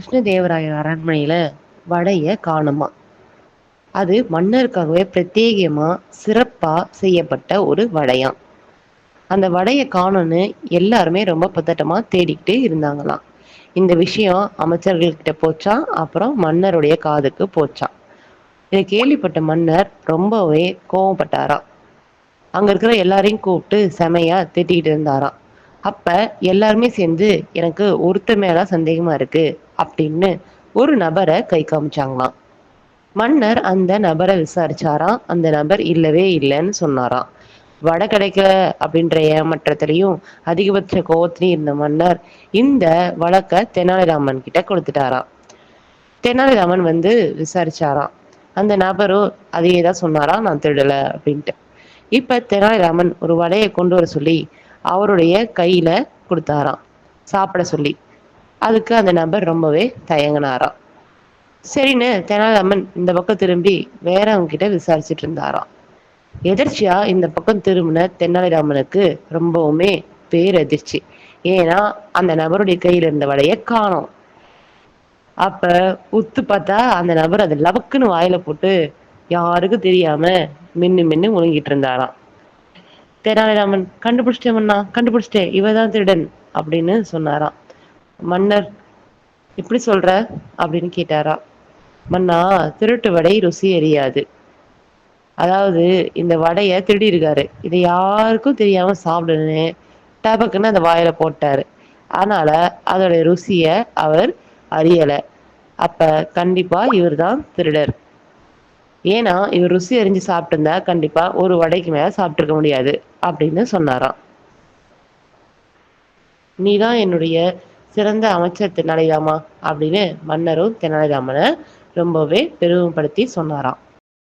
கிருஷ்ணதேவராயர் அரண்மனையில வடைய காணுமா. அது மன்னருக்காகவே பிரத்யேகமா சிறப்பா செய்யப்பட்ட ஒரு வடையாம் அந்த வடைய காணும்னு எல்லாருமே ரொம்ப பதட்டமா தேடிக்கிட்டு இருந்தாங்களாம். இந்த விஷயம் அமைச்சர்கள் கிட்ட போச்சா? அப்புறம் மன்னருடைய காதுக்கு போச்சா? இதை கேள்விப்பட்ட மன்னர் ரொம்பவே கோவப்பட்டாராம். அங்க இருக்கிற எல்லாரையும் கூப்பிட்டு செமையா திட்டிக்கிட்டு இருந்தாராம். அப்ப எல்லாருமே சேர்ந்து எனக்கு ஒருத்தர் மேல சந்தேகமா இருக்கு அப்படின்னு ஒரு நபரை கை காமிச்சாங்களாம். மன்னர் அந்த நபரை விசாரிச்சாராம். அந்த நபர் இல்லவே இல்லைன்னு சொன்னாராம். வடை கிடைக்கல அப்படின்ற ஏமாற்றத்திலையும் அதிகபட்ச கோவத்திலையும் இருந்த மன்னர் இந்த வழக்க தெனாலிராமன் கிட்ட கொடுத்துட்டாராம். தெனாலிராமன் வந்து விசாரிச்சாராம். அந்த நபரும் அதையே தான் சொன்னாராம் நான் திருடல அப்படின்ட்டு. இப்ப தெனாலிராமன் ஒரு வடையை கொண்டு வர சொல்லி அவருடைய கையில கொடுத்தாராம். சாப்பிட சொல்லி. அதுக்கு அந்த நபர் ரொம்பவே தயங்கினாராம். சரின்னு தெனாலிராமன் இந்த பக்கம் திரும்பி வேறவங்க கிட்ட விசாரிச்சுட்டு இருந்தாராம். எதிர்ச்சியா இந்த பக்கம் திரும்பின தெனாலிராமனுக்கு ரொம்பவுமே பேரதிர்ச்சி. ஏன்னா அந்த நபருடைய கையில இருந்த வலைய காணும். அப்ப உத்து பார்த்தா அந்த நபர் அதை லவக்குன்னு வாயில போட்டு யாருக்கும் தெரியாம மின்னு மின்னு முழுங்கிட்டு இருந்தாராம். தெனாலிராமன் கண்டுபிடிச்சிட்டேன் மன்னா கண்டுபிடிச்சிட்டேன் இவதான் திருடன் அப்படின்னு சொன்னாராம். மன்னர் இப்படி சொல்ற? அப்படின்னு கேட்டாரா மன்னா திருட்டு வடை ருசி அறியாது. அதாவது இந்த வடைய திருடி இருக்காரு இதை யாருக்கும் தெரியாம சாப்பிடுன்னு டபக்குன்னு அந்த வாயில போட்டாரு. அதனால அதோட ருசிய அவர் அறியல. அப்ப கண்டிப்பா இவர் தான் திருடர். ஏன்னா இவர் ருசி அறிஞ்சு சாப்பிட்டு இருந்தா கண்டிப்பா ஒரு வடைக்கு மேல சாப்பிட்டுருக்க முடியாது அப்படின்னு சொன்னாராம். நீதான் என்னுடைய சிறந்த அமைச்சர் தெனாலிராமா அப்படின்னு மன்னரும் தெனாலிராமனை ரொம்பவே பெருமைப்படுத்தி சொன்னாராம்.